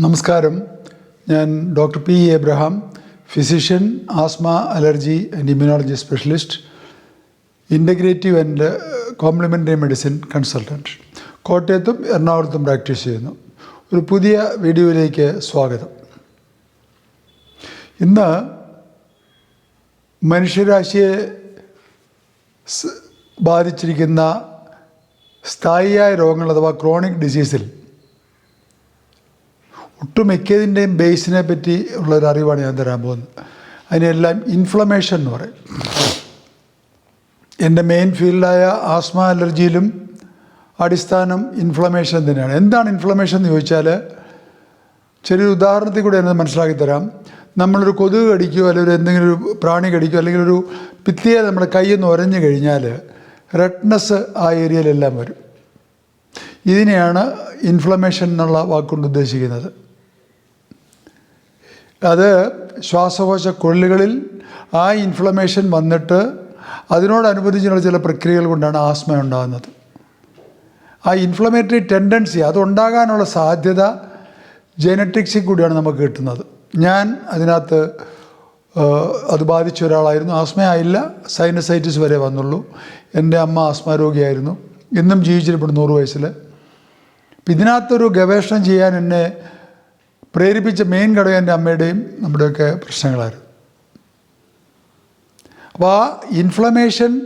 നമസ്കാരം. ഞാൻ doctor P Abraham physician asthma allergy and immunology specialist integrative and complementary medicine consultant കോട്ടയത്തും എറണാകുളത്തും practice ചെയ്യുന്നു. ഒരു പുതിയ വീഡിയോയിലേക്ക് സ്വാഗതം. ഇന്ന് മനുഷ്യരാശിയെ ബാധിച്ചിരിക്കുന്ന സ്ഥായിയായ രോഗങ്ങൾ അഥവാ ക്രോണിക് ഡിസീസിൽ ഒട്ടുമിക്കതിന്റെയും ബേസിനെ പറ്റി ഉള്ളൊരു അറിവാണ് ഞാൻ തരാൻ പോകുന്നത്. അതിനെല്ലാം ഇൻഫ്ലമേഷൻ എന്ന് പറയും. എന്റെ മെയിൻ ഫീൽഡായ ആസ്മ അലർജിയിലും അടിസ്ഥാനം ഇൻഫ്ലമേഷൻ തന്നെയാണ്. എന്താണ് ഇൻഫ്ലമേഷൻ എന്ന് ചോദിച്ചാൽ ചെറിയൊരു ഉദാഹരണത്തിൽ കൂടെ എന്നത് മനസ്സിലാക്കി തരാം. നമ്മളൊരു കൊതുക് കടിക്കുകയോ അല്ലെങ്കിൽ എന്തെങ്കിലും ഒരു പ്രാണി കടിക്കുകയോ അല്ലെങ്കിൽ ഒരു പിത്തിയെ നമ്മുടെ കയ്യിൽ ഉരഞ്ഞു കഴിഞ്ഞാൽ റെഡ്നെസ് ആ ഏരിയയിലെല്ലാം വരും. ഇതിനെയാണ് ഇൻഫ്ലമേഷൻ എന്നുള്ള വാക്കുകൊണ്ട് ഉദ്ദേശിക്കുന്നത്. അത് ശ്വാസകോശ കൊള്ളുകളിൽ ആ ഇൻഫ്ലമേഷൻ വന്നിട്ട് അതിനോടനുബന്ധിച്ചുള്ള ചില പ്രക്രിയകൾ കൊണ്ടാണ് ആസ്മ ഉണ്ടാകുന്നത്. ആ ഇൻഫ്ലമേറ്ററി ടെൻഡൻസി അതുണ്ടാകാനുള്ള സാധ്യത ജനറ്റിക്സിൽ കൂടിയാണ് നമുക്ക് കിട്ടുന്നത്. ഞാൻ അതിനകത്ത് അത് ബാധിച്ച ഒരാളായിരുന്നു. ആസ്മയായില്ല. സൈനസൈറ്റിസ് വരെ വന്നുള്ളൂ. എന്റെ അമ്മ ആസ്മ രോഗിയായിരുന്നു. ഇന്നും ജീവിച്ചിരിപ്പുണ്ട് നൂറ് വയസ്സിൽ ഇതിനകത്തൊരു ഗവേഷണം ചെയ്യാൻ എന്നെ പ്രേരിപ്പിച്ച മെയിൻ ഘടകം എന്റെ അമ്മയുടെയും നമ്മുടെയൊക്കെ പ്രശ്നങ്ങളായിരുന്നു. അപ്പോൾ ആ ഇൻഫ്ലമേഷൻ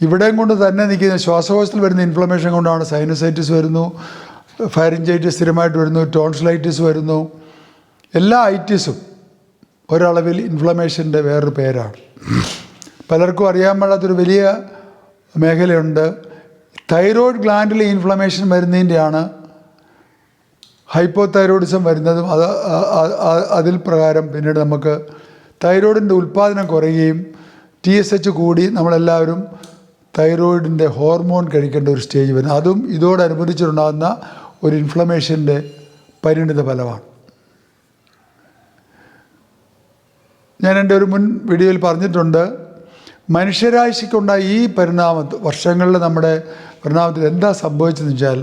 ഇവിടെയും കൊണ്ട് തന്നെ നിൽക്കുന്ന ശ്വാസകോശത്തിൽ വരുന്ന ഇൻഫ്ലമേഷൻ കൊണ്ടാണ് സൈനസൈറ്റിസ് വരുന്നു ഫൈറിഞ്ചൈറ്റിസ് സ്ഥിരമായിട്ട് വരുന്നു ടോൺസിലൈറ്റിസ് വരുന്നു. എല്ലാ ഐറ്റിസും ഒരളവിൽ ഇൻഫ്ലമേഷന്റെ വേറൊരു പേരാണ്. പലർക്കും അറിയാൻ പാടാത്തൊരു വലിയ മേഖലയുണ്ട്. തൈറോയ്ഡ് ഗ്ലാൻഡിലെ ഇൻഫ്ലമേഷൻ വരുന്നതിന്റെയാണ് ഹൈപ്പോ തൈറോയിഡിസം വരുന്നതും അത് അതിൽ പ്രകാരം പിന്നീട് നമുക്ക് തൈറോയിഡിന്റെ ഉൽപ്പാദനം കുറയുകയും ടി എസ് എച്ച് കൂടി നമ്മളെല്ലാവരും തൈറോയിഡിന്റെ ഹോർമോൺ കഴിക്കേണ്ട ഒരു സ്റ്റേജ് വരുന്നത് അതും ഇതോടനുബന്ധിച്ചിട്ടുണ്ടാകുന്ന ഒരു ഇൻഫ്ലമേഷന്റെ പരിണിത ഫലമാണ്. ഞാൻ എന്റെ ഒരു മുൻ വീഡിയോയിൽ പറഞ്ഞിട്ടുണ്ട് മനുഷ്യരാശിക്കുണ്ടായ ഈ പരിണാമത്ത് വർഷങ്ങളിൽ നമ്മുടെ പരിണാമത്തിൽ എന്താ സംഭവിച്ചതെന്ന് വെച്ചാൽ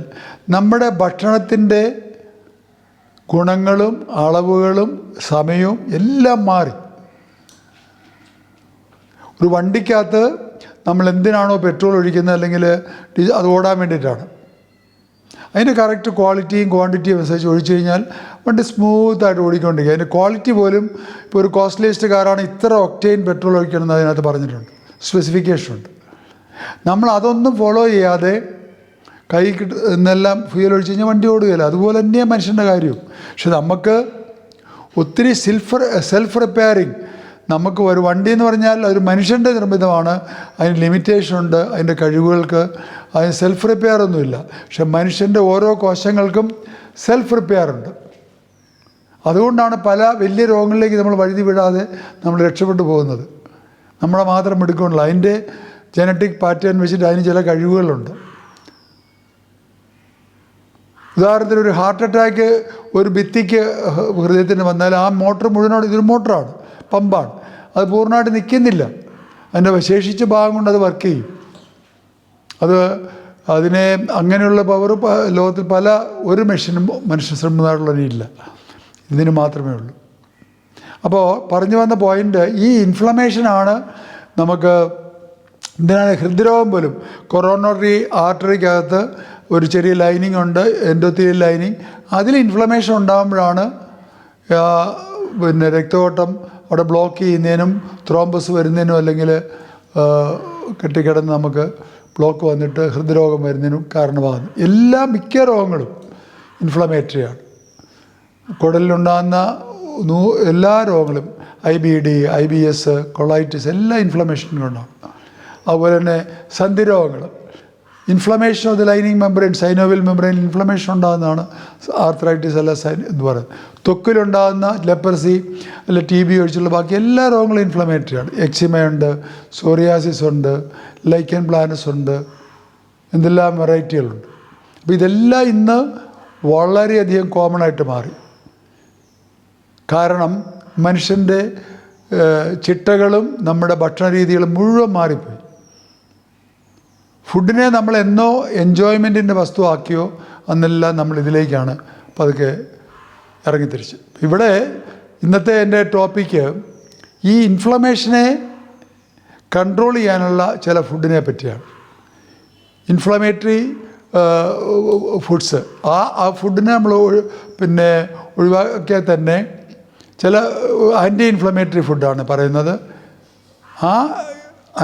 നമ്മുടെ ഭക്ഷണത്തിന്റെ ഗുണങ്ങളും അളവുകളും സമയവും എല്ലാം മാറി. ഒരു വണ്ടിക്കകത്ത് നമ്മൾ എന്തിനാണോ പെട്രോൾ ഒഴിക്കുന്നത് അല്ലെങ്കിൽ അത് ഓടാൻ വേണ്ടിയിട്ടാണ്. അതിന്റെ കറക്റ്റ് ക്വാളിറ്റിയും ക്വാണ്ടിറ്റിയും അനുസരിച്ച് ഒഴിച്ചു കഴിഞ്ഞാൽ വണ്ടി സ്മൂത്തായിട്ട് ഓടിക്കൊണ്ടിരിക്കുക അതിന്റെ ക്വാളിറ്റി പോലും ഇപ്പോൾ ഒരു കോസ്റ്റ്ലിയസ്റ്റ് കാറാണ് ഇത്ര ഒക്ടെയിൻ പെട്രോൾ ഒഴിക്കണം എന്ന് അതിനകത്ത് പറഞ്ഞിട്ടുണ്ട്. സ്പെസിഫിക്കേഷൻ ഉണ്ട് നമ്മൾ അതൊന്നും ഫോളോ ചെയ്യാതെ കൈ കിട്ട എന്നെല്ലാം ഫ്യൂൽ ഒഴിച്ച് കഴിഞ്ഞാൽ വണ്ടി ഓടുകയില്ല? അതുപോലെ തന്നെയാണ് മനുഷ്യന്റെ കാര്യവും. പക്ഷെ നമുക്ക് ഒത്തിരി സെൽഫ് സെൽഫ് റിപ്പയറിങ് നമുക്ക് ഒരു വണ്ടി എന്ന് പറഞ്ഞാൽ അതൊരു മനുഷ്യന്റെ നിർമ്മിതമാണ്. അതിന് ലിമിറ്റേഷൻ ഉണ്ട് അതിന്റെ കഴിവുകൾക്ക് അതിന് സെൽഫ് റിപ്പയർ ഒന്നുമില്ല. പക്ഷെ മനുഷ്യന്റെ ഓരോ കോശങ്ങൾക്കും സെൽഫ് റിപ്പയർ ഉണ്ട്. അതുകൊണ്ടാണ് പല വലിയ രോഗങ്ങളിലേക്ക് നമ്മൾ വഴുതി വിടാതെ നമ്മൾ രക്ഷപ്പെട്ടു പോകുന്നത്. നമ്മളെ മാത്രം എടുക്കുന്നില്ല അതിന്റെ ജനറ്റിക് പാറ്റേൺ വെച്ചിട്ട് അതിന് ചില കഴിവുകളുണ്ട്. ഉദാഹരണത്തിന് ഒരു ഹാർട്ട് അറ്റാക്ക് ഒരു ഭിത്തിക്ക് ഹൃദയത്തിന് വന്നാൽ ആ മോട്ടർ മുഴുവനോട് ഇതൊരു മോട്ടറാണ് പമ്പാണ് അത് പൂർണമായിട്ട് നിൽക്കുന്നില്ല. അതിന്റെ ശേഷിച്ച ഭാഗം കൊണ്ട് അത് വർക്ക് ചെയ്യും. അത് അതിനെ അങ്ങനെയുള്ള പവർ ലോകത്തിൽ പല ഒരു മെഷീനും മനുഷ്യ ശ്രമമായിട്ടുള്ളതിനില്ല ഇതിന് മാത്രമേ ഉള്ളൂ. അപ്പോൾ പറഞ്ഞു വന്ന പോയിന്റ് ഈ ഇൻഫ്ലമേഷനാണ് നമുക്ക് എന്തിനാണ് ഹൃദ്രോഗം പോലും കൊറോണറി ആർട്ടറിക്കകത്ത് ഒരു ചെറിയ ലൈനിങ് ഉണ്ട് എൻഡോത്തീരിയൽ ലൈനിങ് അതിൽ ഇൻഫ്ലമേഷൻ ഉണ്ടാകുമ്പോഴാണ് പിന്നെ രക്തയോട്ടം അവിടെ ബ്ലോക്ക് ചെയ്യുന്നതിനും ത്രോംബസ് വരുന്നതിനും അല്ലെങ്കിൽ കെട്ടിക്കിടന്ന് നമുക്ക് ബ്ലോക്ക് വന്നിട്ട് ഹൃദ്രോഗം വരുന്നതിനും കാരണമാകുന്നു. എല്ലാ മിക്ക രോഗങ്ങളും ഇൻഫ്ലമേറ്ററി ആണ്. കുടലിലുണ്ടാകുന്ന നൂ എല്ലാ രോഗങ്ങളും I B D I B S colitis എല്ലാ ഇൻഫ്ലമേഷനുകളുണ്ടാകും അതുപോലെ തന്നെ സന്ധിരോഗങ്ങൾ inflammation of the lining membrane synovial membrane inflammation ഉണ്ടാകുന്നതാണ് ആർത്രൈറ്റിസ് അല്ല സൈൻ എന്ന് പറയുന്നത്. ത്വക്കിലുണ്ടാകുന്ന ലെപ്പർസി അല്ല ടി ബി ഒഴിച്ചുള്ള ബാക്കി എല്ലാ രോഗങ്ങളും ഇൻഫ്ലമേറ്ററി ഇൻഫ്ലമേറ്ററിയാണ് എക്സിമയുണ്ട് സോറിയാസിസ് ഉണ്ട് ലൈക്കൻ പ്ലാനസ് ഉണ്ട് എന്തെല്ലാം വെറൈറ്റികളുണ്ട് അപ്പോൾ ഇതെല്ലാം ഇന്ന് വളരെയധികം കോമൺ ആയിട്ട് മാറി. കാരണം മനുഷ്യന്റെ ചിട്ടകളും നമ്മുടെ ഭക്ഷണ രീതികളും മുഴുവൻ മാറിപ്പോയി. ഫുഡിനെ നമ്മൾ എന്നോ എൻജോയ്മെന്റിന്റെ വസ്തുവാക്കിയോ അന്നെല്ലാം നമ്മൾ ഇതിലേക്കാണ് പതുക്കെ ഇറങ്ങിത്തിരിച്ച്. ഇവിടെ ഇന്നത്തെ എന്റെ ടോപ്പിക്ക് ഈ ഇൻഫ്ലമേഷനെ കൺട്രോൾ ചെയ്യാനുള്ള ചില ഫുഡിനെ പറ്റിയാണ്. ഇൻഫ്ലമേറ്ററി ഫുഡ്സ് ആ ആ ഫുഡിനെ നമ്മൾ പിന്നെ ഒഴിവാക്കിയാൽ തന്നെ ചില ആന്റി ഇൻഫ്ലമേറ്ററി ഫുഡാണ് പറയുന്നത്. ആ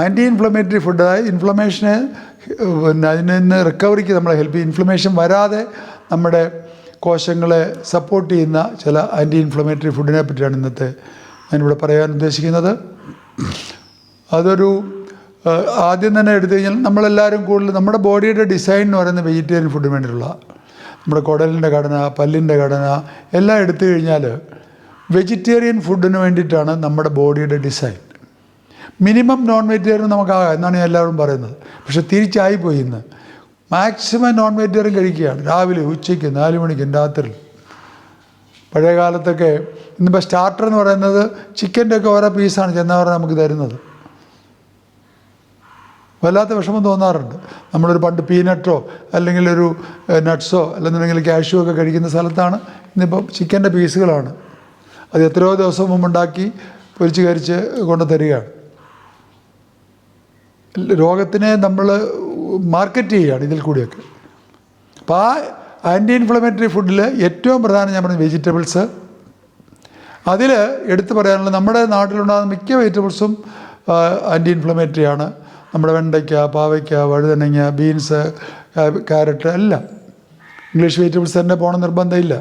ആന്റി ഇൻഫ്ലമേറ്ററി ഫുഡ് ഇൻഫ്ലമേഷനെ പിന്നെ അതിൽ നിന്ന് റിക്കവറിക്ക് നമ്മളെ ഹെൽപ്പ് ചെയ്യും. ഇൻഫ്ലമേഷൻ വരാതെ നമ്മുടെ കോശങ്ങളെ സപ്പോർട്ട് ചെയ്യുന്ന ചില ആന്റി ഇൻഫ്ലമേറ്ററി ഫുഡിനെ പറ്റിയാണ് ഇന്നത്തെ ഞാനിവിടെ പറയാൻ ഉദ്ദേശിക്കുന്നത്. അതൊരു ആദ്യം തന്നെ എടുത്തു കഴിഞ്ഞാൽ നമ്മളെല്ലാവരും കൂടുതൽ നമ്മുടെ ബോഡിയുടെ ഡിസൈൻ എന്ന് പറയുന്നത് വെജിറ്റേറിയൻ ഫുഡിന് വേണ്ടിയിട്ടുള്ള നമ്മുടെ കുടലിന്റെ ഘടന പല്ലിന്റെ ഘടന എല്ലാം എടുത്തു കഴിഞ്ഞാൽ വെജിറ്റേറിയൻ ഫുഡിന് വേണ്ടിയിട്ടാണ് നമ്മുടെ ബോഡിയുടെ ഡിസൈൻ മിനിമം നോൺ വെജിറ്റേറിയൻ നമുക്കാകാം എന്നാണ് എല്ലാവരും പറയുന്നത്. പക്ഷെ തിരിച്ചായിപ്പോയി ഇന്ന്. മാക്സിമം നോൺ വെജിറ്റേറിയൻ കഴിക്കുകയാണ്. രാവിലെ ഉച്ചയ്ക്ക് നാല് മണിക്കും രാത്രി പഴയ കാലത്തൊക്കെ ഇന്നിപ്പോൾ സ്റ്റാർട്ടർ എന്ന് പറയുന്നത് ചിക്കന്റെ ഒക്കെ ഓരോ പീസാണ് ചെന്നവരെ നമുക്ക് തരുന്നത്. വല്ലാത്ത വിഷമം തോന്നാറുണ്ട്. നമ്മളൊരു പണ്ട് പീനട്ടോ അല്ലെങ്കിൽ ഒരു നട്ട്സോ അല്ലെന്നുണ്ടെങ്കിൽ കാഷ്യൂ ഒക്കെ കഴിക്കുന്ന സ്ഥലത്താണ് ഇന്നിപ്പം ചിക്കന്റെ പീസുകളാണ് അത് എത്രയോ ദിവസം മുമ്പുണ്ടാക്കി പൊരിച്ച് കരിച്ച് കൊണ്ടു തരികയാണ് രോഗത്തിനെ നമ്മൾ മാർക്കറ്റ് ചെയ്യുകയാണ് ഇതിൽ കൂടിയൊക്കെ. അപ്പോൾ ആ ആന്റി ഇൻഫ്ലമേറ്ററി ഫുഡിൽ ഏറ്റവും പ്രധാനം ഞാൻ പറഞ്ഞ വെജിറ്റബിൾസ് അതിൽ എടുത്തു പറയാനുള്ളത് നമ്മുടെ നാട്ടിലുണ്ടാകുന്ന മിക്ക വെജിറ്റബിൾസും ആന്റി ഇൻഫ്ലമേറ്ററി ആണ്. നമ്മുടെ വെണ്ടയ്ക്ക പാവയ്ക്ക വഴുതനങ്ങ ബീൻസ് ക്യാരറ്റ് എല്ലാം. ഇംഗ്ലീഷ് വെജിറ്റബിൾസ് തന്നെ പോകണം നിർബന്ധമില്ല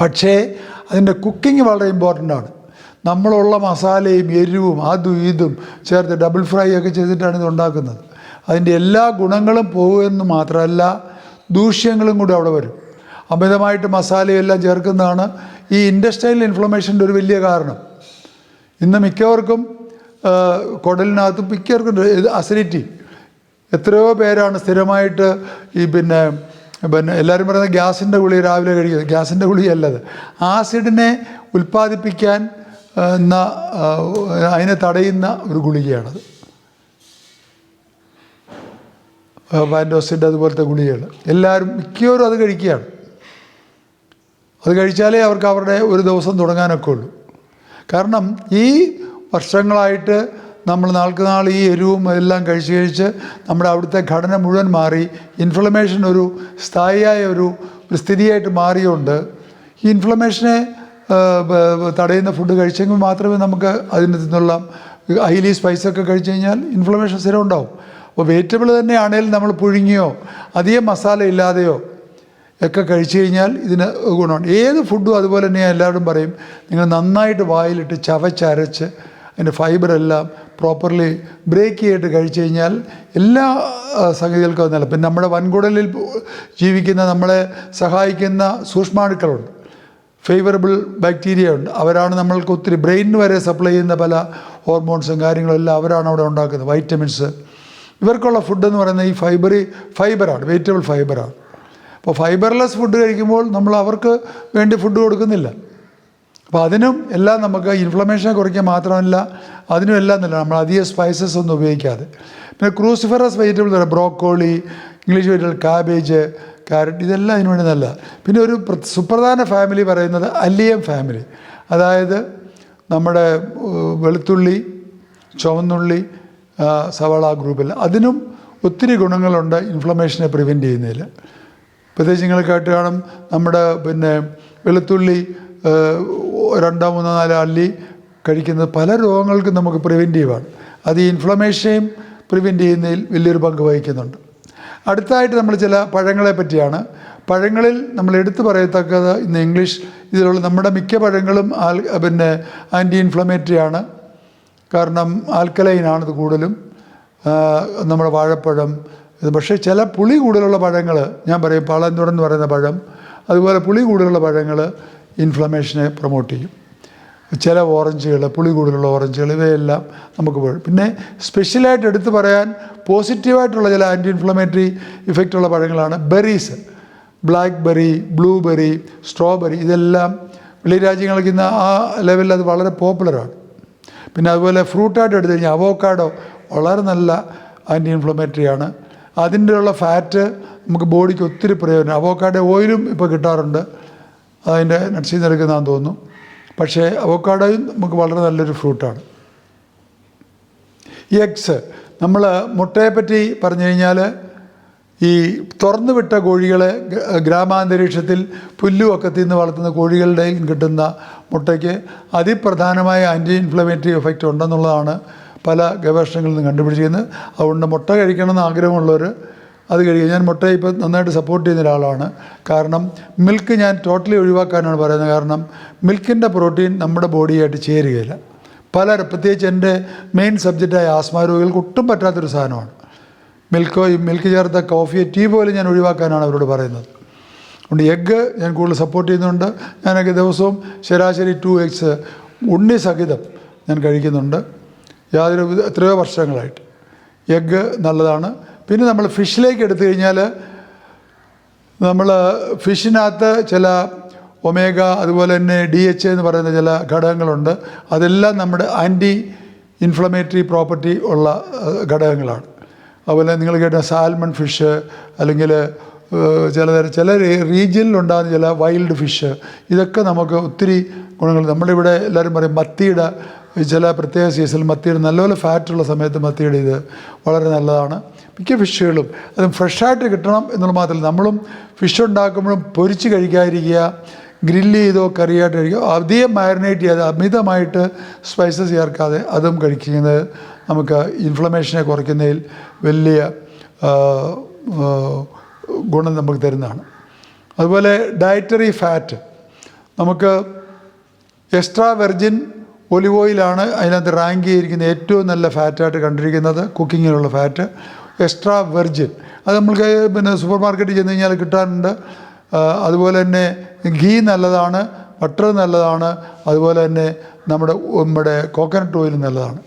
പക്ഷേ അതിന്റെ കുക്കിംഗ് വളരെ ഇമ്പോർട്ടന്റ് ആണ്. നമ്മളുള്ള മസാലയും എരിവും അതും ഇതും ചേർത്ത് ഡബിൾ ഫ്രൈ ഒക്കെ ചെയ്തിട്ടാണ് ഇത് ഉണ്ടാക്കുന്നത്. അതിന്റെ എല്ലാ ഗുണങ്ങളും പോകുമെന്ന് മാത്രമല്ല ദൂഷ്യങ്ങളും കൂടി അവിടെ വരും. അമിതമായിട്ട് മസാലയും എല്ലാം ചേർക്കുന്നതാണ് ഈ ഇൻഡസ്ട്രിയൽ ഇൻഫ്ലമേഷന്റെ ഒരു വലിയ കാരണം. ഇന്ന് മിക്കവർക്കും കുടലിനകത്തും മിക്കവർക്കും അസിഡിറ്റി എത്രയോ പേരാണ് സ്ഥിരമായിട്ട് ഈ പിന്നെ പിന്നെ എല്ലാവരും പറയുന്നത് ഗ്യാസിന്റെ ഗുളി രാവിലെ കഴിക്കുന്നത്. ഗ്യാസിന്റെ ഗുളിയല്ലത് ആസിഡിനെ ഉൽപ്പാദിപ്പിക്കാൻ എന്ന അതിനെ തടയുന്ന ഒരു ഗുളികയാണത്. പാൻഡോസിന്റെ അതുപോലത്തെ ഗുളികകൾ എല്ലാവരും മിക്കവരും അത് കഴിക്കുകയാണ്. അത് കഴിച്ചാലേ അവർക്ക് അവരുടെ ഒരു ദിവസം തുടങ്ങാനൊക്കെ ഉള്ളൂ. കാരണം ഈ വർഷങ്ങളായിട്ട് നമ്മൾ നാൾക്ക് നാൾ ഈ എരിവും എല്ലാം കഴിച്ച് കഴിച്ച് നമ്മുടെ അവിടുത്തെ ഘടന മുഴുവൻ മാറി ഇൻഫ്ലമേഷൻ ഒരു സ്ഥായിയായ ഒരു സ്ഥിതിയായിട്ട് മാറിയുകൊണ്ട് ഈ ഇൻഫ്ലമേഷനെ തടയുന്ന ഫുഡ് കഴിച്ചെങ്കിൽ മാത്രമേ നമുക്ക് അതിന് നിന്നുള്ള ഹൈലി സ്പൈസൊക്കെ കഴിച്ചു കഴിഞ്ഞാൽ ഇൻഫ്ലമേഷൻ സ്ഥിരം ഉണ്ടാവും. അപ്പോൾ വെജിറ്റബിൾ തന്നെയാണെങ്കിലും നമ്മൾ പുഴുങ്ങിയോ അധികം മസാല ഇല്ലാതെയോ ഒക്കെ കഴിച്ചു കഴിഞ്ഞാൽ ഇതിന് ഗുണമുണ്ട് ഏത് ഫുഡും അതുപോലെ തന്നെ ഞാൻ എല്ലാവരും പറയും നിങ്ങൾ നന്നായിട്ട് വായിലിട്ട് ചവച്ചരച്ച് അതിന്റെ ഫൈബറെല്ലാം പ്രോപ്പർലി ബ്രേക്ക് ചെയ്തിട്ട് കഴിച്ചു കഴിഞ്ഞാൽ എല്ലാ സംഗതികൾക്കും അത് നല്ല. പിന്നെ നമ്മുടെ വൻകുടലിൽ ജീവിക്കുന്ന നമ്മളെ സഹായിക്കുന്ന സൂക്ഷ്മാണുക്കളുണ്ട്. ഫേവറബിൾ ബാക്ടീരിയ ഉണ്ട്. അവരാണ് നമ്മൾക്ക് ഒത്തിരി ബ്രെയിനിന് വരെ സപ്ലൈ ചെയ്യുന്ന പല ഹോർമോൺസും കാര്യങ്ങളും എല്ലാം അവരാണ് അവിടെ ഉണ്ടാക്കുന്നത്. വൈറ്റമിൻസ് ഇവർക്കുള്ള ഫുഡ് എന്ന് പറയുന്നത് ഈ ഫൈബറി ഫൈബറാണ് വെജിറ്റബിൾ ഫൈബറാണ് അപ്പോൾ ഫൈബർലെസ് ഫുഡ് കഴിക്കുമ്പോൾ നമ്മൾ അവർക്ക് വേണ്ടി ഫുഡ് കൊടുക്കുന്നില്ല. അപ്പോൾ അതിനും എല്ലാം നമുക്ക് ഇൻഫ്ലമേഷൻ കുറയ്ക്കാൻ മാത്രമല്ല അതിനും എല്ലാം നല്ല നമ്മൾ അധികം സ്പൈസസ് ഒന്നും ഉപയോഗിക്കാതെ. പിന്നെ cruciferous vegetable broccoli English vegetable cabbage carrot ഇതെല്ലാം അതിനു വേണ്ടി നല്ല. പിന്നെ ഒരു സുപ്രധാന ഫാമിലി പറയുന്നത് അല്ലിയം ഫാമിലി അതായത് നമ്മുടെ വെളുത്തുള്ളി ചുവന്നുള്ളി സവാള ഗ്രൂപ്പിൽ അതിനും ഒത്തിരി ഗുണങ്ങളുണ്ട് ഇൻഫ്ലമേഷനെ പ്രിവെന്റ് ചെയ്യുന്നതിൽ പ്രത്യേകിച്ച് നിങ്ങൾ കേട്ട് കാണും നമ്മുടെ പിന്നെ വെളുത്തുള്ളി രണ്ടോ മൂന്നോ നാലോ അല്ലി കഴിക്കുന്നത് പല രോഗങ്ങൾക്കും നമുക്ക് പ്രിവെന്റീവാണ് അത് ഈ ഇൻഫ്ലമേഷനെയും പ്രിവെന്റ് ചെയ്യുന്നതിൽ വലിയൊരു പങ്ക് വഹിക്കുന്നുണ്ട്. അടുത്തായിട്ട് നമ്മൾ ചില പഴങ്ങളെ പറ്റിയാണ്. പഴങ്ങളിൽ നമ്മൾ എടുത്തു പറയത്തക്കത് ഇന്ന് ഇംഗ്ലീഷ് ഇതിലുള്ള നമ്മുടെ മിക്ക പഴങ്ങളും ആൽ പിന്നെ ആന്റി ഇൻഫ്ലമേറ്ററി ആണ് കാരണം ആൽക്കലൈനാണ് ഇത് കൂടുതലും. നമ്മുടെ വാഴപ്പഴം ഇത് പക്ഷേ ചില പുളി കൂടുതലുള്ള പഴങ്ങൾ ഞാൻ പറയും പാളന്തുടൻ എന്ന് പറയുന്ന പഴം അതുപോലെ പുളി കൂടുതലുള്ള പഴങ്ങൾ ഇൻഫ്ലമേഷനെ പ്രൊമോട്ട് ചെയ്യും. ചില ഓറഞ്ചുകൾ പുളി കൂടുതലുള്ള ഓറഞ്ചുകൾ ഇവയെല്ലാം നമുക്ക് പോയി പിന്നെ സ്പെഷ്യലായിട്ട് എടുത്തു പറയാൻ പോസിറ്റീവായിട്ടുള്ള ചില ആന്റി ഇൻഫ്ലമേറ്ററി ഇഫക്റ്റുള്ള പഴങ്ങളാണ് berries black berry blueberry strawberry ഇതെല്ലാം വെളി രാജ്യങ്ങൾക്ക് ഇന്ന് ആ ലെവലിൽ അത് വളരെ പോപ്പുലറാണ് പിന്നെ അതുപോലെ ഫ്രൂട്ടായിട്ട് എടുത്തു കഴിഞ്ഞാൽ അവോക്കാഡോ വളരെ നല്ല ആന്റി ഇൻഫ്ലമേറ്ററി ആണ്. അതിന്റെ ഉള്ള ഫാറ്റ് നമുക്ക് ബോഡിക്ക് ഒത്തിരി പ്രയോജനം. അവോക്കാഡോ ഓയിലും ഇപ്പോൾ കിട്ടാറുണ്ട്. അതിന്റെ നട്സിൽ നിന്ന് എടുക്കുന്നതാണെന്ന് തോന്നുന്നു. പക്ഷേ അവക്കാഡോയും നമുക്ക് വളരെ നല്ലൊരു ഫ്രൂട്ടാണ്. എഗ്സ് നമ്മൾ മുട്ടയെ പറ്റി പറഞ്ഞു കഴിഞ്ഞാൽ ഈ തുറന്നു വിട്ട കോഴികളെ ഗ്രാമാന്തരീക്ഷത്തിൽ പുല്ലുമൊക്കെ തിന്ന് വളർത്തുന്ന കോഴികളുടെ കിട്ടുന്ന മുട്ടയ്ക്ക് അതിപ്രധാനമായ ആന്റി ഇൻഫ്ലമേറ്ററി എഫക്റ്റ് ഉണ്ടെന്നുള്ളതാണ് പല ഗവേഷണങ്ങളിൽ നിന്ന് കണ്ടുപിടിച്ചിരിക്കുന്നത്. അതുകൊണ്ട് മുട്ട കഴിക്കണമെന്ന് ആഗ്രഹമുള്ളവർ അത് കഴിയും. ഞാൻ മുട്ട ഇപ്പം നന്നായിട്ട് സപ്പോർട്ട് ചെയ്യുന്ന ഒരാളാണ്. കാരണം മിൽക്ക് ഞാൻ ടോട്ടലി ഒഴിവാക്കാനാണ് പറയുന്നത്. കാരണം മിൽക്കിന്റെ പ്രോട്ടീൻ നമ്മുടെ ബോഡിയായിട്ട് ചേരുകയില്ല. പല പ്രത്യേകിച്ച് എന്റെ മെയിൻ സബ്ജക്റ്റായ ആസ്മ രോഗികൾക്ക് ഒട്ടും പറ്റാത്തൊരു സാധനമാണ്. മിൽക്കോ മിൽക്ക് ചേർത്ത കോഫിയോ ടീ പോലും ഞാൻ ഒഴിവാക്കാനാണ് അവരോട് പറയുന്നത്. അതുകൊണ്ട് എഗ്ഗ് ഞാൻ കൂടുതൽ സപ്പോർട്ട് ചെയ്യുന്നുണ്ട്. ഞാനൊക്കെ ദിവസവും ശരാശരി ടു എഗ്സ് ഉണ്ണി സഹിതം ഞാൻ കഴിക്കുന്നുണ്ട്. യാതൊരു എത്രയോ വർഷങ്ങളായിട്ട്. എഗ്ഗ് നല്ലതാണ്. പിന്നെ നമ്മൾ ഫിഷിലേക്ക് എടുത്തു കഴിഞ്ഞാൽ നമ്മൾ ഫിഷിനകത്ത് ചില ഒമേഗ അതുപോലെ തന്നെ ഡി എച്ച് എന്ന് പറയുന്ന ചില ഘടകങ്ങളുണ്ട്. അതെല്ലാം നമ്മുടെ ആന്റി ഇൻഫ്ലമേറ്ററി പ്രോപ്പർട്ടി ഉള്ള ഘടകങ്ങളാണ്. അതുപോലെ നിങ്ങൾ കേട്ട സാൽമൺ ഫിഷ് അല്ലെങ്കിൽ ചില ചില റീജിയനിലുണ്ടാകുന്ന ചില വൈൽഡ് ഫിഷ് ഇതൊക്കെ നമുക്ക് ഒത്തിരി ഗുണങ്ങൾ. നമ്മുടെ ഇവിടെ എല്ലാവരും പറയും മത്തിയുടെ ചില പ്രത്യേക സീസണിൽ മത്തിയുടെ നല്ലപോലെ ഫാറ്റുള്ള സമയത്ത് മത്തിയുടെ ഇത് വളരെ നല്ലതാണ്. മിക്ക ഫിഷുകളും അത് ഫ്രഷായിട്ട് കിട്ടണം എന്നുള്ള മാത്രമല്ല. നമ്മളും ഫിഷ് ഉണ്ടാക്കുമ്പോഴും പൊരിച്ച് കഴിക്കാതിരിക്കുക ഗ്രില്ല് ചെയ്തോ കറിയായിട്ട് കഴിക്കുക അധികം മാരിനേറ്റ് ചെയ്യാതെ അമിതമായിട്ട് സ്പൈസസ് ചേർക്കാതെ അതും കഴിക്കുന്നത് നമുക്ക് ഇൻഫ്ലമേഷനെ കുറയ്ക്കുന്നതിൽ വലിയ ഗുണം നമുക്ക് തരുന്നതാണ്. അതുപോലെ ഡയറ്ററി ഫാറ്റ്. നമുക്ക് എക്സ്ട്രാ വെർജിൻ ഒലിവ് ഓയിലാണ് അതിനകത്ത് റാങ്ക് ചെയ്തിരിക്കുന്ന ഏറ്റവും നല്ല ഫാറ്റായിട്ട് കണ്ടിരിക്കുന്നത് കുക്കിങ്ങിനുള്ള ഫാറ്റ്. Extra virgin. അത് നമ്മൾക്ക് പിന്നെ സൂപ്പർ മാർക്കറ്റിൽ ചെന്ന് കഴിഞ്ഞാൽ കിട്ടാനുണ്ട്. അതുപോലെ തന്നെ ഗീ നല്ലതാണ് ബട്ടർ നല്ലതാണ് അതുപോലെ തന്നെ നമ്മുടെ നമ്മുടെ കോക്കനട്ട് ഓയിൽ നല്ലതാണ്.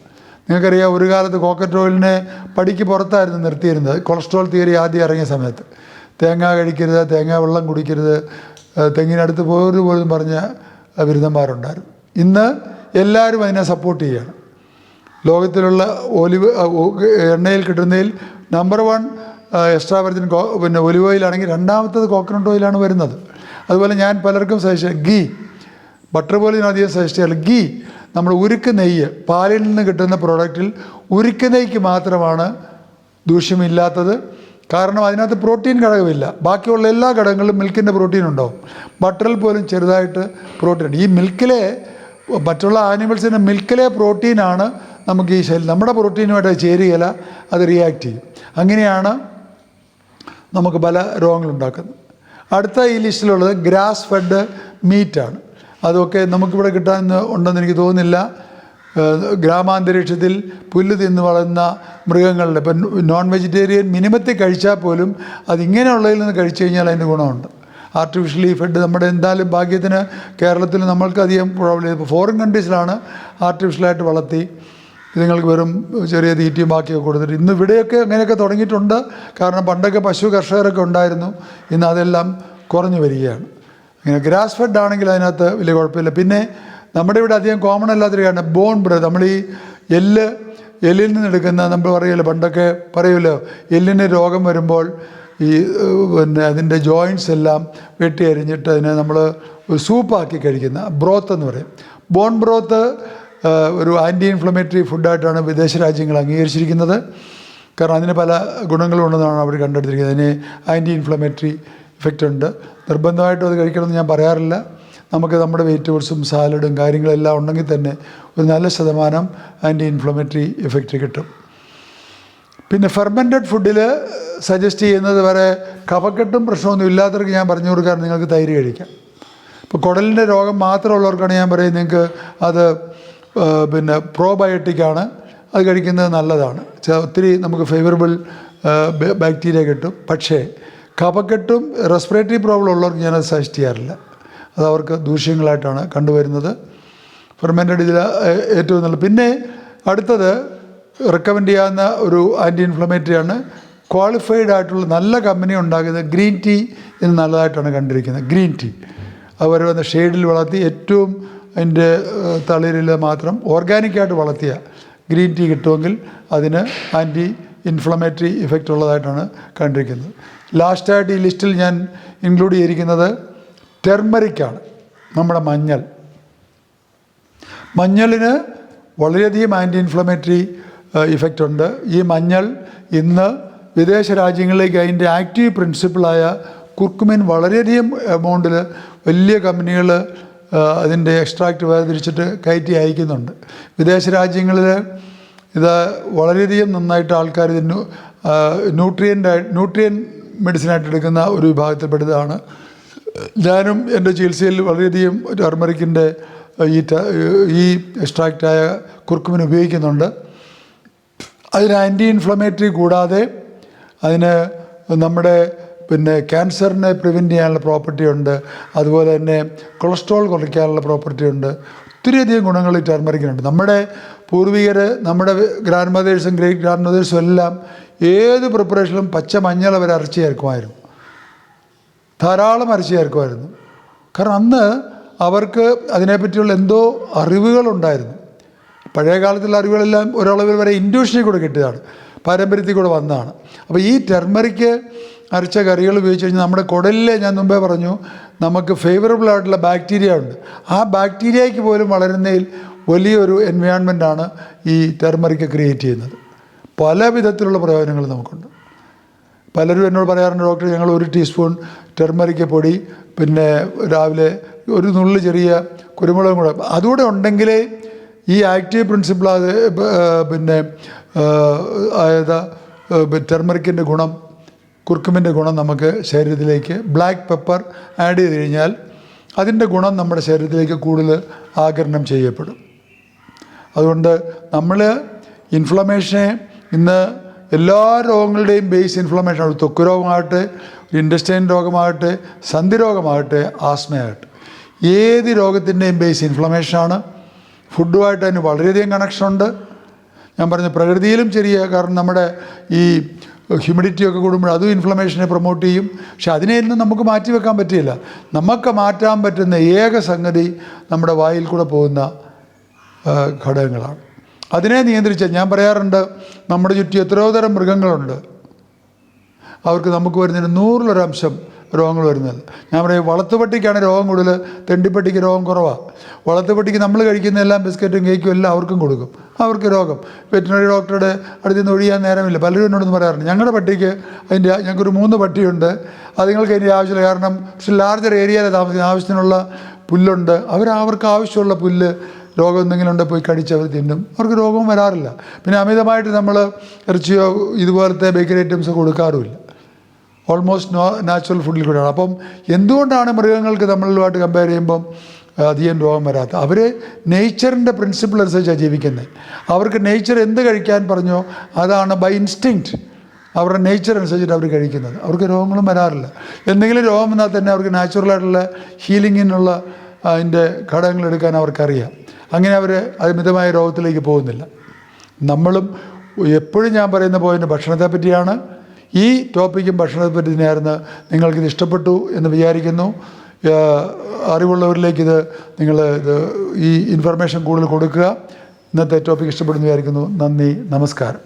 നിങ്ങൾക്കറിയാം ഒരു കാലത്ത് കോക്കനട്ട് ഓയിലിനെ പടിക്ക് പുറത്തായിരുന്നു നിർത്തിയിരുന്നത്. കൊളസ്ട്രോൾ തിയറി ആദ്യം ഇറങ്ങിയ സമയത്ത്. തേങ്ങ കഴിക്കരുത് തേങ്ങ വെള്ളം കുടിക്കരുത് തെങ്ങിനടുത്ത് പോകരുത് പോലും പറഞ്ഞ ബിരുദന്മാരുണ്ടായിരുന്നു. ഇന്ന് എല്ലാവരും അതിനെ സപ്പോർട്ട് ചെയ്യുകയാണ്. ലോകത്തിലുള്ള ഒലിവ് എണ്ണയിൽ കിട്ടുന്നതിൽ നമ്പർ വൺ എക്സ്ട്രാ വെർജിൻ കോ പിന്നെ ഒലിവ് ഓയിലാണെങ്കിൽ രണ്ടാമത്തത് കോക്കനട്ട് ഓയിലാണ് വരുന്നത്. അതുപോലെ ഞാൻ പലർക്കും സജസ്റ്റ് ഗീ ബട്ടർ പോലെ അധികം സജസ്റ്റ് ചെയ്യാറില്ല. ഗീ നമ്മൾ ഉരുക്ക് നെയ്യ് പാലിൽ നിന്ന് കിട്ടുന്ന പ്രോഡക്റ്റിൽ ഉരുക്ക് നെയ്ക്ക് മാത്രമാണ് ദൂഷ്യമില്ലാത്തത്. കാരണം അതിനകത്ത് പ്രോട്ടീൻ ഘടകമില്ല. ബാക്കിയുള്ള എല്ലാ ഘടകങ്ങളിലും മിൽക്കിന്റെ പ്രോട്ടീൻ ഉണ്ടാവും. ബട്ടറിൽ പോലും ചെറുതായിട്ട് പ്രോട്ടീൻ ഉണ്ട്. ഈ മിൽക്കിലെ മറ്റുള്ള ആനിമൽസിന്റെ മിൽക്കിലെ പ്രോട്ടീനാണ് നമുക്ക് ഈ ശരീരം നമ്മുടെ പ്രോട്ടീനുമായിട്ട് ചേരുകയില്ല അത് റിയാക്ട് ചെയ്യും. അങ്ങനെയാണ് നമുക്ക് പല രോഗങ്ങളുണ്ടാക്കുന്നത് അടുത്ത ഈ ലിസ്റ്റിലുള്ളത് ഗ്രാസ് ഫെഡ് മീറ്റാണ് അതൊക്കെ നമുക്കിവിടെ കിട്ടാൻ ഉണ്ടെന്ന് എനിക്ക് തോന്നുന്നില്ല. ഗ്രാമാന്തരീക്ഷത്തിൽ പുല്ല് തിന്ന് വളരുന്ന മൃഗങ്ങളുടെ ഇപ്പം നോൺ വെജിറ്റേറിയൻ മിനിമത്തിൽ കഴിച്ചാൽ പോലും അതിങ്ങനെയുള്ളതിൽ നിന്ന് കഴിച്ചു കഴിഞ്ഞാൽ അതിന്റെ ഗുണമുണ്ട്. ആർട്ടിഫിഷ്യലി ഫെഡ് നമ്മുടെ എന്തായാലും ഭാഗ്യത്തിന് കേരളത്തിൽ നമ്മൾക്കധികം പ്രോബ്ലം ഫോറിൻ കൺട്രീസിലാണ് ആർട്ടിഫിഷ്യലായിട്ട് വളർത്തി ഇതുങ്ങൾക്ക് വെറും ചെറിയ തീറ്റയും ബാക്കിയൊക്കെ കൊടുത്തിട്ട് ഇന്ന് ഇവിടെയൊക്കെ അങ്ങനെയൊക്കെ തുടങ്ങിയിട്ടുണ്ട്. കാരണം പണ്ടൊക്കെ പശു കർഷകരൊക്കെ ഉണ്ടായിരുന്നു. ഇന്ന് അതെല്ലാം കുറഞ്ഞു വരികയാണ്. അങ്ങനെ ഗ്രാസ് ഫെഡ് ആണെങ്കിൽ അതിനകത്ത് വലിയ കുഴപ്പമില്ല. പിന്നെ നമ്മുടെ ഇവിടെ അധികം കോമൺ അല്ലാത്തൊരു കാരണം ബോൺ ബ്രെഡ് നമ്മൾ ഈ എല്ല് എല്ലിൽ നിന്ന് എടുക്കുന്ന നമ്മൾ പറയുമല്ലോ പണ്ടൊക്കെ പറയുമല്ലോ എല്ലിന് രോഗം വരുമ്പോൾ ഈ പിന്നെ അതിന്റെ ജോയിന്റ്സ് എല്ലാം വെട്ടി അരിഞ്ഞിട്ട് അതിനെ നമ്മൾ സൂപ്പാക്കി കഴിക്കുന്ന ബ്രോത്ത് എന്ന് പറയും. ബോൺ ബ്രോത്ത് ഒരു ആന്റി ഇൻഫ്ലമേറ്ററി ഫുഡായിട്ടാണ് വിദേശ രാജ്യങ്ങൾ അംഗീകരിച്ചിരിക്കുന്നത്. കാരണം അതിന് പല ഗുണങ്ങളും ഉണ്ടെന്നാണ് അവർ കണ്ടെടുത്തിരിക്കുന്നത്. അതിന് ആന്റി ഇൻഫ്ലമേറ്ററി ഇഫക്റ്റ് ഉണ്ട്. നിർബന്ധമായിട്ടും അത് കഴിക്കണമെന്ന് ഞാൻ പറയാറില്ല. നമുക്ക് നമ്മുടെ വെജിറ്റബിൾസും സാലഡും കാര്യങ്ങളെല്ലാം ഉണ്ടെങ്കിൽ തന്നെ ഒരു നല്ല ശതമാനം ആന്റി ഇൻഫ്ലമേറ്ററി ഇഫക്റ്റ് കിട്ടും. പിന്നെ ഫെർമെന്റഡ് ഫുഡിൽ സജസ്റ്റ് ചെയ്യുന്നത് വരെ കഫക്കെട്ടും പ്രശ്നമൊന്നും ഇല്ലാത്തവർക്ക് ഞാൻ പറഞ്ഞു കൊടുക്കാൻ നിങ്ങൾക്ക് തൈര് കഴിക്കാം. ഇപ്പോൾ കുടലിന്റെ രോഗം മാത്രമുള്ളവർക്കാണ് ഞാൻ പറയുന്നത്. നിങ്ങൾക്ക് അത് പിന്നെ പ്രോബയോട്ടിക്കാണ്. അത് കഴിക്കുന്നത് നല്ലതാണ്. ഒത്തിരി നമുക്ക് ഫേവറബിൾ ബാക്ടീരിയ കിട്ടും. പക്ഷേ കഫക്കെട്ടും റെസ്പിറേറ്ററി പ്രോബ്ലം ഉള്ളവർക്ക് ഞാനത് സജസ്റ്റ് ചെയ്യാറില്ല. അത് അവർക്ക് ദൂഷ്യങ്ങളായിട്ടാണ് കണ്ടുവരുന്നത്. ഫെർമെന്റഡ് ഇതിൽ ഏറ്റവും നല്ല പിന്നെ അടുത്തത് റെക്കമെൻഡ് ചെയ്യാവുന്ന ഒരു ആന്റി ഇൻഫ്ലമേറ്ററി ആണ്. ക്വാളിഫൈഡ് ആയിട്ടുള്ള നല്ല കമ്പനി ഉണ്ടാകുന്ന ഗ്രീൻ ടീ എന്ന് നല്ലതായിട്ടാണ് കണ്ടിരിക്കുന്നത്. ഗ്രീൻ ടീ അവർ വന്ന ഷെയ്ഡിൽ വളർത്തി ഏറ്റവും അതിന്റെ തളിരിൽ മാത്രം ഓർഗാനിക്കായിട്ട് വളർത്തിയ ഗ്രീൻ ടീ കിട്ടുമെങ്കിൽ അതിന് ആന്റി ഇൻഫ്ലമേറ്ററി ഇഫക്റ്റ് ഉള്ളതായിട്ടാണ് കണ്ടിരിക്കുന്നത്. ലാസ്റ്റായിട്ട് ഈ ലിസ്റ്റിൽ ഞാൻ ഇൻക്ലൂഡ് ചെയ്തിരിക്കുന്നത് ടെർമറിക്കാണ് നമ്മുടെ മഞ്ഞൾ. മഞ്ഞളിന് വളരെയധികം ആന്റി ഇൻഫ്ലമേറ്ററി ഇഫക്റ്റ് ഉണ്ട്. ഈ മഞ്ഞൾ ഇന്ന് വിദേശ രാജ്യങ്ങളിലേക്ക് അതിന്റെ ആക്റ്റീവ് പ്രിൻസിപ്പിളായ കുർക്കുമിൻ വളരെയധികം എമൗണ്ടിൽ വലിയ കമ്പനികൾ അതിന്റെ എക്സ്ട്രാക്റ്റ് വേർതിരിച്ചിട്ട് കയറ്റി അയക്കുന്നുണ്ട്. വിദേശ രാജ്യങ്ങളിൽ ഇത് വളരെയധികം നന്നായിട്ട് ആൾക്കാർ ഇത് ന്യൂട്രിയന്റ് ന്യൂട്രിയൻ മെഡിസിനായിട്ട് എടുക്കുന്ന ഒരു വിഭാഗത്തിൽപ്പെട്ടതാണ്. ഞാനും എന്റെ ചികിത്സയിൽ വളരെയധികം ടർമറിക്കിന്റെ ഈ ഈ എക്സ്ട്രാക്റ്റായ കുർക്കുമിൻ ഉപയോഗിക്കുന്നുണ്ട്. അതിന് ആന്റി ഇൻഫ്ലമേറ്ററി കൂടാതെ അതിന് നമ്മുടെ പിന്നെ ക്യാൻസറിനെ പ്രിവെന്റ് ചെയ്യാനുള്ള പ്രോപ്പർട്ടി ഉണ്ട്. അതുപോലെ തന്നെ കൊളസ്ട്രോൾ കുറയ്ക്കാനുള്ള പ്രോപ്പർട്ടി ഉണ്ട്. ഒത്തിരിയധികം ഗുണങ്ങൾ ഈ ടർമറിക്കിനുണ്ട് നമ്മുടെ പൂർവികർ നമ്മുടെ ഗ്രാൻഡ് മദേഴ്സും ഗ്രേറ്റ് ഗ്രാൻഡ് മദേഴ്സും എല്ലാം ഏത് പ്രിപ്പറേഷനിലും പച്ച മഞ്ഞൾ അവർ അരച്ച് ചേർക്കുമായിരുന്നു. ധാരാളം അരച്ച് ചേർക്കുമായിരുന്നു. കാരണം അന്ന് അവർക്ക് അതിനെപ്പറ്റിയുള്ള എന്തോ അറിവുകളുണ്ടായിരുന്നു പഴയ കാലത്തുള്ള അറിവുകളെല്ലാം ഒരളവിൽ വരെ ഇൻഡ്യൂഷനിൽ കൂടെ കിട്ടിയതാണ്. പാരമ്പര്യത്തിൽ കൂടെ വന്നതാണ്. അപ്പോൾ ഈ ടെർമറിക്ക് അരച്ച കറികൾ ഉപയോഗിച്ച് കഴിഞ്ഞാൽ നമ്മുടെ കുടലിലെ ഞാൻ മുമ്പേ പറഞ്ഞു നമുക്ക് ഫേവറബിൾ ആയിട്ടുള്ള ബാക്ടീരിയ ഉണ്ട്. ആ ബാക്ടീരിയയ്ക്ക് പോലും വളരുന്നതിൽ വലിയൊരു എൻവയോൺമെന്റാണ് ഈ ടെർമറിക്ക് ക്രിയേറ്റ് ചെയ്യുന്നത്. പല വിധത്തിലുള്ള പ്രയോജനങ്ങൾ നമുക്കുണ്ട്. പലരും എന്നോട് പറയാറുണ്ട് ഡോക്ടർ ഞങ്ങൾ ഒരു ടീസ്പൂൺ ടെർമറിക്ക് പൊടി പിന്നെ രാവിലെ ഒരു നുള്ളു ചെറിയ കുരുമുളകും കൂടെ അതുകൂടെ ഉണ്ടെങ്കിലേ ഈ ആക്റ്റീവ് പ്രിൻസിപ്പിൾ അത് പിന്നെ അതായത് ടെർമറിക്കിന്റെ ഗുണം കുർക്കുമിന്റെ ഗുണം നമുക്ക് ശരീരത്തിലേക്ക് ബ്ലാക്ക് പെപ്പർ ആഡ് ചെയ്ത് കഴിഞ്ഞാൽ അതിന്റെ ഗുണം നമ്മുടെ ശരീരത്തിലേക്ക് കൂടുതൽ ആകരണം ചെയ്യപ്പെടും. അതുകൊണ്ട് നമ്മൾ ഇൻഫ്ലമേഷനെ ഇന്ന് എല്ലാ രോഗങ്ങളുടെയും ബേസ് ഇൻഫ്ലമേഷനാണ് ത്വക്ക് രോഗമാകട്ടെ ഇൻഡസ്റ്റൈൻ രോഗമാകട്ടെ സന്ധി രോഗമാകട്ടെ ആസ്മയാകട്ടെ. ഏത് രോഗത്തിന്റെയും ബേസ് ഇൻഫ്ലമേഷനാണ് ഫുഡുമായിട്ട് അതിന് വളരെയധികം കണക്ഷനുണ്ട് ഞാൻ പറഞ്ഞ പ്രകൃതിയിലും ചെറിയ കാരണം നമ്മുടെ ഈ ഹ്യൂമിഡിറ്റി ഒക്കെ കൂടുമ്പോൾ അതും ഇൻഫ്ലമേഷനെ പ്രൊമോട്ട് ചെയ്യും. പക്ഷെ ഇന്ന് നമുക്ക് മാറ്റി വെക്കാൻ പറ്റില്ല നമുക്ക് മാറ്റാൻ പറ്റുന്ന ഏക സംഗതി നമ്മുടെ വായിൽ കൂടെ പോകുന്ന ഘടകങ്ങളാണ്. അതിനെ നിയന്ത്രിച്ച ഞാൻ പറയാറുണ്ട് നമ്മുടെ ചുറ്റും എത്രയോ തരം മൃഗങ്ങളുണ്ട്. അവർക്ക് നമുക്ക് വരുന്നതിന് നൂറിലൊരംശം രോഗങ്ങൾ വരുന്നത്. ഞാൻ പറയും വളത്തുപട്ടിക്കാണ് രോഗം കൂടുതൽ തെണ്ടിപ്പട്ടിക്ക് രോഗം കുറവാണ് വളത്തുപട്ടിക്ക് നമ്മൾ കഴിക്കുന്ന എല്ലാം ബിസ്ക്കറ്റും കേക്കും എല്ലാം അവർക്കും കൊടുക്കും. അവർക്ക് രോഗം. വെറ്റിനറി ഡോക്ടറുടെ അടുത്ത് നിന്ന് ഒഴിയാൻ നേരമില്ല. പലരും എന്നോടൊന്നും പറയാറുണ്ട് ഞങ്ങളുടെ പട്ടിക്ക് അതിന്റെ ഞങ്ങൾക്കൊരു മൂന്ന് പട്ടിയുണ്ട്. അതുങ്ങൾക്ക് അതിന്റെ ആവശ്യമില്ല. കാരണം പക്ഷേ ലാർജർ ഏരിയയിൽ താമസിക്കുന്ന ആവശ്യത്തിനുള്ള പുല്ലുണ്ട്. അവർ അവർക്ക് ആവശ്യമുള്ള പുല്ല് രോഗം എന്തെങ്കിലും ഉണ്ടെങ്കിൽ പോയി കടിച്ച് അവർ തിന്നും. അവർക്ക് രോഗവും വരാറില്ല. പിന്നെ അമിതമായിട്ട് നമ്മൾ ഇറച്ചിയോ ഇതുപോലത്തെ ബേക്കറി ഐറ്റംസ് കൊടുക്കാറുമില്ല. ഓൾമോസ്റ്റ് നോ നാച്ചുറൽ ഫുഡിൽ കൂടെയാണ്. അപ്പം എന്തുകൊണ്ടാണ് മൃഗങ്ങൾക്ക് നമ്മളുമായിട്ട് കമ്പയർ ചെയ്യുമ്പം അധികം രോഗം വരാത്ത അവർ നേച്ചറിന്റെ പ്രിൻസിപ്പിൾ അനുസരിച്ചാണ് ജീവിക്കുന്നത് അവർക്ക് നേച്ചർ എന്ത് കഴിക്കാൻ പറഞ്ഞോ അതാണ് ബൈ ഇൻസ്റ്റിങ്ക്റ്റ് അവരുടെ നേച്ചർ അനുസരിച്ചിട്ട് അവർ കഴിക്കുന്നത്. അവർക്ക് രോഗങ്ങളും വരാറില്ല. എന്തെങ്കിലും രോഗം വന്നാൽ തന്നെ അവർക്ക് നാച്ചുറലായിട്ടുള്ള ഹീലിങ്ങിനുള്ള അതിന്റെ ഘടകങ്ങൾ എടുക്കാൻ അവർക്കറിയാം. അങ്ങനെ അവർ അമിതമായ രോഗത്തിലേക്ക് പോകുന്നില്ല. നമ്മളും എപ്പോഴും ഞാൻ പറയുന്ന പോയിന്റ് ഭക്ഷണത്തെ പറ്റിയാണ്. ഈ ടോപ്പിക്കും ഭക്ഷണത്തെ പറ്റി തന്നെയായിരുന്നു നിങ്ങൾക്കിത് ഇഷ്ടപ്പെട്ടു എന്ന് വിചാരിക്കുന്നു. അറിവുള്ളവരിലേക്ക് ഇത് നിങ്ങൾ ഇത് ഈ ഇൻഫർമേഷൻ കൂടുതൽ കൊടുക്കുക. ഇന്നത്തെ ടോപ്പിക് ഇഷ്ടപ്പെടുന്നു വിചാരിക്കുന്നു. നന്ദി. നമസ്കാരം.